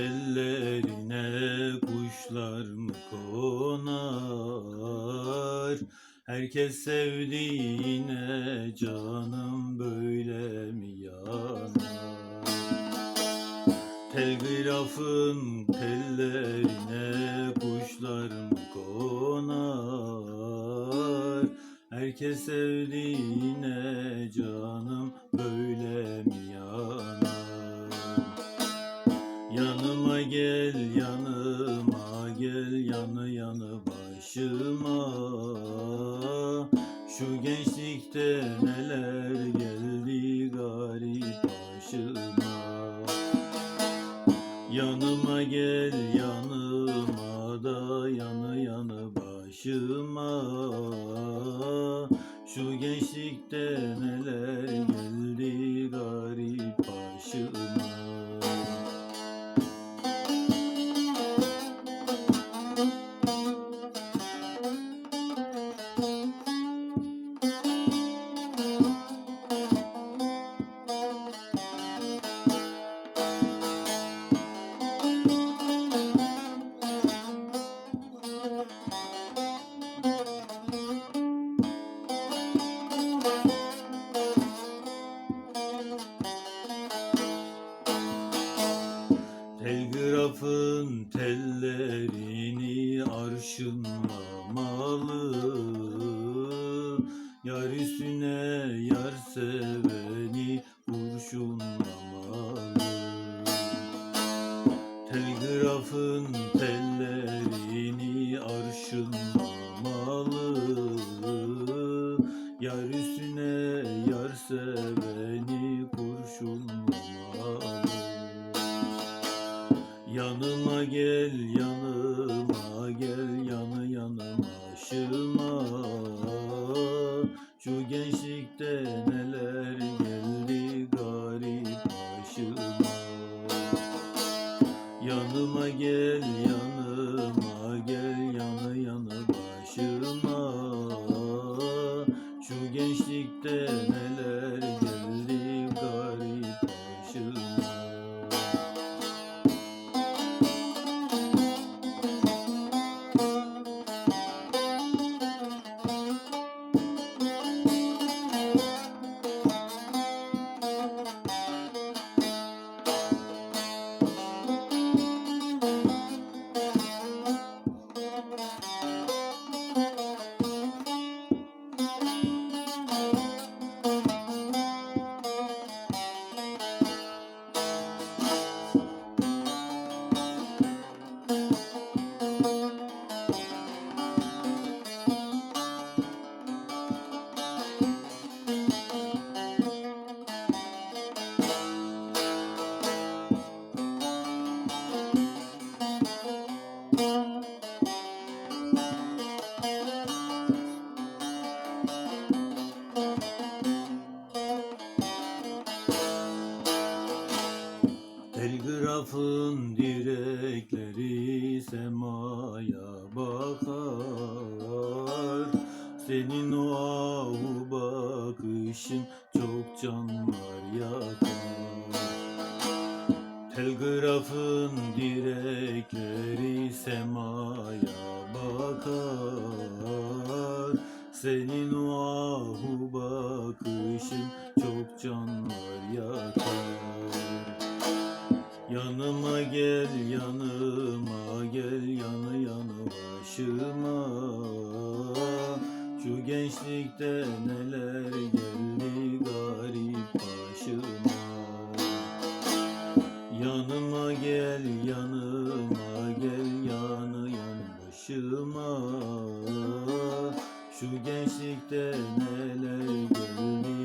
Tellerine kuşlar mı konar? Herkes sevdiğine canım böyle mi yanar? Telgrafın tellerine kuşlar mı konar? Herkes sevdiğine canım yanıma gel, yanı yanı başıma. Şu gençlikte neler geldi garip başıma. Yanıma gel, yanıma da yanı yanı başıma. Şu gençlikte neler geldi garip başıma. Arşınlamalı Yar üstüne yar seveni kurşunlamalı. Telgrafın tellerini arşınlamalı. Yar üstüne yar seveni kurşunlamalı. Yanıma gel, yanıma gel, başıma. Şu gençlikte neler geldi garip başıma. Yanıma gel, yanıma gel, yanı yanı başıma. Şu gençlikte neler Telgrafın direkleri semaya bakar. Senin o ahu bakışın çok canlar yakar. Telgrafın direkleri semaya bakar. Senin o ahu bakışın çok canlar yakar Yanıma gel, yanıma gel, yanı yanı başıma. Şu gençlikte neler geldi garip başıma. Yanıma gel, yanıma gel, yanı yanı başıma. Şu gençlikte neler